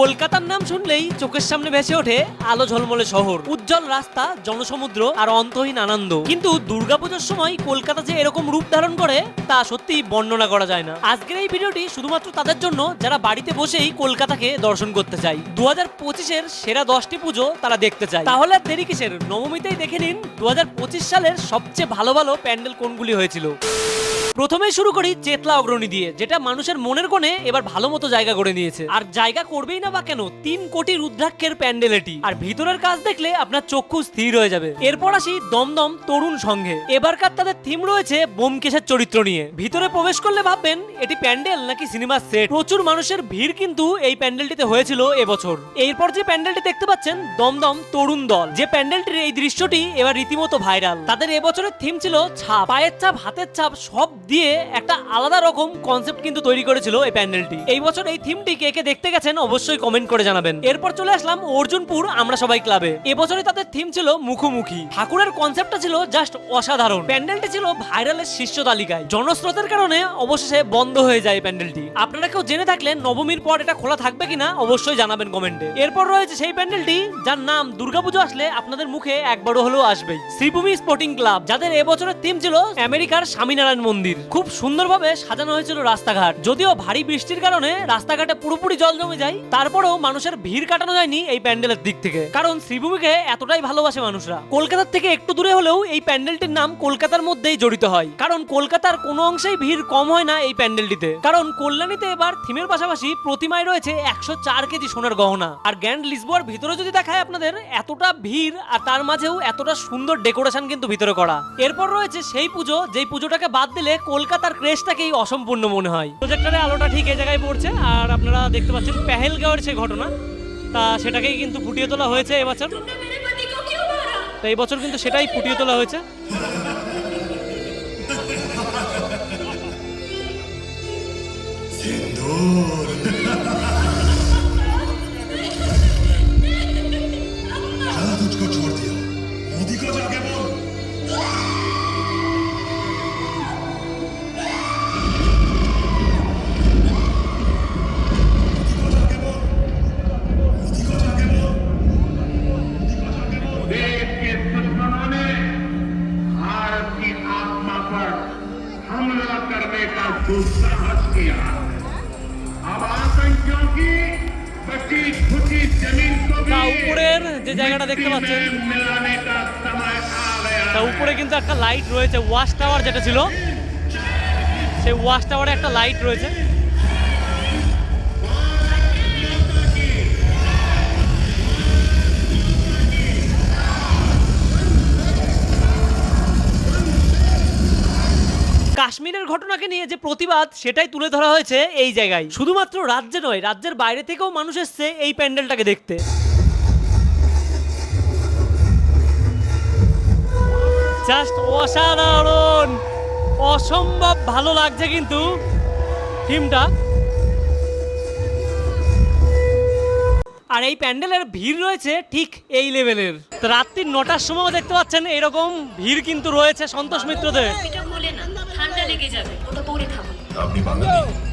কলকাতার নাম শুনলেই চোখের সামনে ভেসে ওঠে আলো ঝলমলে শহর, উজ্জ্বল রাস্তা, জনসমুদ্র আর অন্তহীন আনন্দ। কিন্তু দুর্গাপুজোর সময় কলকাতা যে এরকম রূপ ধারণ করে, তা সত্যি বর্ণনা করা যায় না। আজকের এই ভিডিওটি শুধুমাত্র তাদের জন্য, যারা বাড়িতে বসেই কলকাতাকে দর্শন করতে চায়। দু হাজার পঁচিশের সেরা দশটি পুজো তারা দেখতে চায়। তাহলে আর দেরি কিসের? নবমীতেই দেখে নিন দু হাজার পঁচিশ সালের সবচেয়ে ভালো ভালো প্যান্ডেল কোনগুলি হয়েছিল। প্রথমেই শুরু করি চেতলা অগ্রণী দিয়ে, যেটা মানুষের মনের কোণে এবার ভালো মতো জায়গা করে নিয়েছে। আর জায়গা করবেই না বা কেন, তিন কোটি রুদ্রাক্ষের প্যান্ডেল এটি আর ভিতরের কাজ দেখলে আপনার চক্ষু স্থির হয়ে যাবে। এরপর আসি দমদম তরুণ সঙ্গে এবারকার তাদের থিম রয়েছে বোমকেশের চরিত্র নিয়ে। ভিতরে প্রবেশ করলে ভাববেন, এটি প্যান্ডেল নাকি সিনেমার সেট? প্রচুর মানুষের ভিড় কিন্তু এই প্যান্ডেলটিতে হয়েছিল এবছর। এরপর যে প্যান্ডেলটি দেখতে পাচ্ছেন, দমদম তরুণ দল। যে প্যান্ডেলটির এই দৃশ্যটি এবার রীতিমতো ভাইরাল। তাদের এবছরের থিম ছিল ছাপ। পায়ের ছাপ, হাতের ছাপ, সব দিয়ে একটা আলাদা রকম কনসেপ্ট কিন্তু তৈরি করেছিল এই প্যান্ডেলটি। এই বছর এই থিমটি কে কে দেখতে গেছেন অবশ্যই কমেন্ট করে জানাবেন। এরপর চলে আসলাম অর্জুনপুর, আমরা সবাই ক্লাবে এবছরে তাদের থিম ছিল মুখোমুখি। ঠাকুরের কনসেপ্টটা ছিল জাস্ট অসাধারণ। প্যান্ডেলটি ছিল ভাইরালের শীর্ষ তালিকায়। জনস্রোতের কারণে অবশেষে বন্ধ হয়ে যায় প্যান্ডেলটি। আপনারা কেউ জেনে থাকলে নবমীর পর এটা খোলা থাকবে কিনা অবশ্যই জানাবেন কমেন্টে এরপর রয়েছে সেই প্যান্ডেলটি, যার নাম দুর্গাপুজো আসলে আপনাদের মুখে একবারও হলেও আসবেই। শ্রীভূমি স্পোর্টিং ক্লাব যাদের এবছরের থিম ছিল আমেরিকার স্বামীনারায়ণ মন্দির। খুব সুন্দরভাবে সাজানো হয়েছিল রাস্তাঘাট। যদিও ভারী বৃষ্টির কারণে রাস্তাঘাটে পুরোপুরি জল জমে যায়, তারপরেও মানুষের ভিড় কাটানো যায়নি এই প্যান্ডেলের দিক থেকে। কারণ শ্রীভূমিকে এতটাই ভালোবাসে মানুষরা। কলকাতার থেকে একটু দূরে হলেও এই প্যান্ডেলটির নাম কলকাতার মধ্যেই জড়িত হয়। কারণ কলকাতার কোনো অংশেই ভিড় কম হয় না এই প্যান্ডেলটিতে। কারণ কল্যাণীতে এবার থিমের পাশাপাশি প্রতিমায় রয়েছে একশো চার কেজি সোনার গহনা। আর গ্র্যান্ড লিসবোয়ার ভিতরে যদি দেখায় আপনাদের, এতটা ভিড় আর তার মাঝেও এতটা সুন্দর ডেকোরেশন কিন্তু ভিতরে করা। এরপর রয়েছে সেই পুজো, যেই পুজোটাকে বাদ দিলে কলকাতার ক্রেশটাকেই অসম্পূর্ণ মনে হয় প্রজেক্টরে আলোটা ঠিক এই জায়গায় পড়ছে আর আপনারা দেখতে পাচ্ছেন পেহেলগাঁওয়ের সেই ঘটনা তা সেটাকেই কিন্তু ফুটিয়ে তোলা হয়েছে এবছর तुमने मेरे पति को क्यों मारा তো এই বছর কিন্তু সেটাই ফুটিয়ে তোলা হয়েছে कल तुझको छोड़ दिया मोदी को जाके बोल दुस्साहस किया अब आतंकियों की बची खुची जमीन को তা भी উপরের যে জায়গাটা দেখতে मिट्टी পাচ্ছেন में मिलाने का समय आ गया তা উপরে কিন্তু একটা লাইট রয়েছে ওয়াশ টাওয়ার যেটা ছিল সেই ওয়াশ টাওয়ারে একটা লাইট রয়েছে ঘটনাকে নিয়ে যে প্রতিবাদ, সেটাই তুলে ধরা হয়েছে এই জায়গায়। শুধুমাত্র রাজ্যে নয়, রাজ্যের বাইরে থেকেও মানুষ এসছে এই প্যান্ডেলটাকে দেখতে। জাস্ট অসাধারণ! অসম্ভব ভালো লাগছে কিন্তু থিমটা। আর এই প্যান্ডেলের ভিড় রয়েছে ঠিক এই লেভেলের। রাত্রি নটার সময়ও দেখতে পাচ্ছেন এরকম ভিড় কিন্তু রয়েছে সন্তোষ মিত্রদের। লেগে যাবে ওটা পরে থাকো আপনি বাঙালি?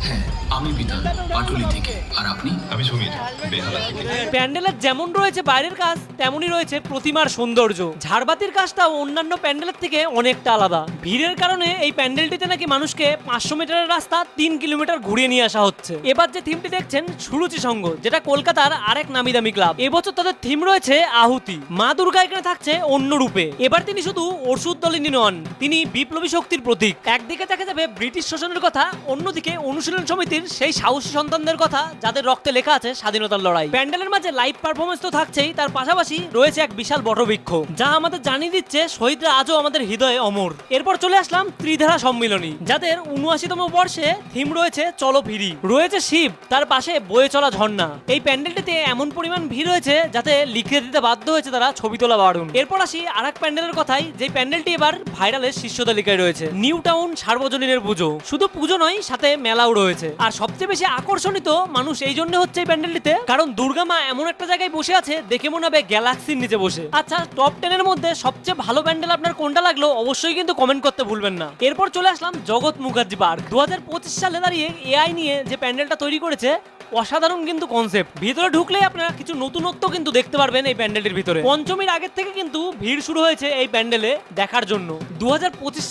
হ্যাঁ আমি বিধান পাটুলি থেকে। আর আপনি? আমি সমীর বেহালা থেকে। প্যান্ডেলের যেমন রয়েছে বাইরের কাজ তেমনই রয়েছে প্রতিমার সৌন্দর্য। ঝাড়বাতির কাজটা অন্যান্য প্যান্ডেলের থেকে অনেকটা আলাদা। ভিড়ের কারণে এই প্যান্ডেলটিতে নাকি মানুষকে পাঁচশো মিটারের রাস্তা তিন কিলোমিটার ঘুরিয়ে নিয়ে আসা হচ্ছে। এবার যে থিমটি দেখছেন সুরুচি সঙ্গ যেটা কলকাতার আরেক নামি দামি ক্লাব। এবছর তাদের থিম রয়েছে আহুতি। মা দুর্গা এখানে থাকছে অন্য রূপে। এবার তিনি শুধু ওষুধ দলিনী নন তিনি বিপ্লবী শক্তির প্রতীক। একদিকে দেখা যাবে ব্রিটিশ শোষণের কথা অন্যদিকে অনুশীলন সমিতির সেই সাহসী সন্তানদের কথা, যাদের রক্তে লেখা আছে স্বাধীনতার লড়াই। প্যান্ডেলের মাঝে লাইভ পারফরমেন্স তো থাকছেই, তার পাশাপাশি রয়েছে এক বিশাল বটবৃক্ষ যা আমাদের জানিয়ে দিচ্ছে শহীদরা আজও আমাদের হৃদয়ে অমর। এরপর চলে আসলাম ত্রিধারা সম্মিলনী, যাদের উনআশিতম বর্ষে থিম রয়েছে চলো ফিরি রয়েছে শিব, তার পাশে বয়ে চলা ঝর্ণা। এই প্যান্ডেলটিতে এমন পরিমাণ ভিড় হয়েছে যাতে লিখে দিতে বাধ্য হয়েছে তারা ছবি তোলা বারণ। এরপর আসি আর এক প্যান্ডেলের কথাই যে প্যান্ডেলটি এবার ভাইরালের শীর্ষ তালিকায় রয়েছে। নিউ টাউন সার্বজনীনের পুজো। শুধু পুজো নয় সাথে মেলাও রয়েছে। আর সবচেয়ে বেশি আকর্ষণিত মানুষ এই জন্য হচ্ছে এই প্যান্ডেলটিতে, কারণ দুর্গা মা এমন একটা জায়গায় বসে আছে, দেখে মনে হবে গ্যালাক্সির নিচে বসে। আচ্ছা টপ টেনের মধ্যে সবচেয়ে ভালো প্যান্ডেল আপনার কোনটা লাগল অবশ্যই কিন্তু কমেন্ট করতে ভুলবেন না। এরপর চলে আসলাম জগৎ মুখার্জি পার্ক দু সালে দাঁড়িয়ে এআই নিয়ে যে প্যান্ডেলটা তৈরি করেছে অসাধারণ কিন্তু কনসেপ্ট ভিতরে ঢুকলেই আপনারা কিছু নতুনত্ব কিন্তু দেখতে পারবেন এই প্যান্ডেলটির ভিতরে। পঞ্চমীর আগের থেকে কিন্তু ভিড় শুরু হয়েছে এই প্যান্ডেলে দেখার জন্য। দু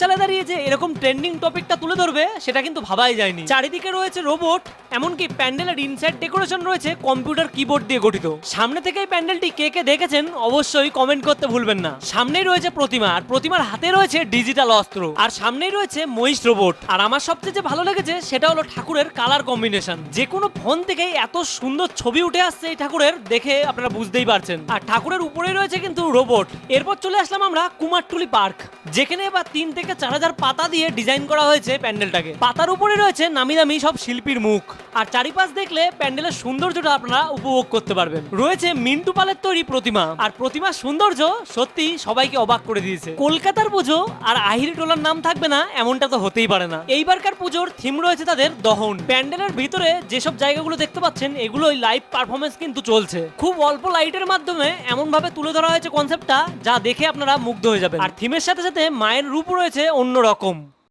সালে দাঁড়িয়ে যে এরকম ট্রেন্ডিং টপিকটা তুলে ধরবে, সেটা কিন্তু ভাবাই যায়নি। চারিদিকে রয়েছে রোবট এমনকি প্যান্ডেলের ইনসাইড ডেকোরেশন রয়েছে কম্পিউটার কিবোর্ড দিয়ে গঠিত। সামনে থেকে এই প্যান্ডেলটি কে কে দেখেছেন, অবশ্যই কমেন্ট করতে ভুলবেন না। সামনেই রয়েছে প্রতিমা, আর প্রতিমার হাতে রয়েছে ডিজিটাল অস্ত্র। আর সামনেই রয়েছে মহিষ রোবট আর আমার সবচেয়ে যে ভালো লেগেছে, সেটা হলো ঠাকুরের কালার কম্বিনেশন যে কোনো ফোন থেকেই এত সুন্দর ছবি উঠে আসছে এই ঠাকুরের, দেখে আপনারা বুঝতেই পারছেন। আর ঠাকুরের উপরেই রয়েছে কিন্তু রোবট এরপর চলে আসলাম আমরা কুমারটুলি পার্ক যেখানে এবার তিন থেকে চার হাজার পাতা দিয়ে ডিজাইন করা হয়েছে প্যান্ডেলটাকে। পাতার উপরে রয়েছে নামি দামি সব শিল্পীর মুখ। আর চারিপাশ দেখলে প্যান্ডেলের সৌন্দর্যটা আপনারা উপভোগ করতে পারবেন। রয়েছে মিন্টু পালের তৈরি প্রতিমা। আর প্রতিমার সৌন্দর্য সত্যি সবাইকে অবাক করে দিয়েছে। কলকাতার পুজো আর আহিরি টোলার নাম থাকবে না, এমনটা তো হতেই পারে না। এইবারকার পুজোর থিম রয়েছে তাদের দহন। প্যান্ডেলের ভিতরে যেসব জায়গাগুলো দেখতে পাচ্ছেন, এগুলোই লাইভ পারফরমেন্স কিন্তু চলছে। খুব অল্প লাইটের মাধ্যমে এমন ভাবে তুলে ধরা হয়েছে কনসেপ্টটা যা দেখে আপনারা মুগ্ধ হয়ে যাবেন। আর থিমের সাথে সাথে মায়ের রূপ রয়েছে অন্যরকম।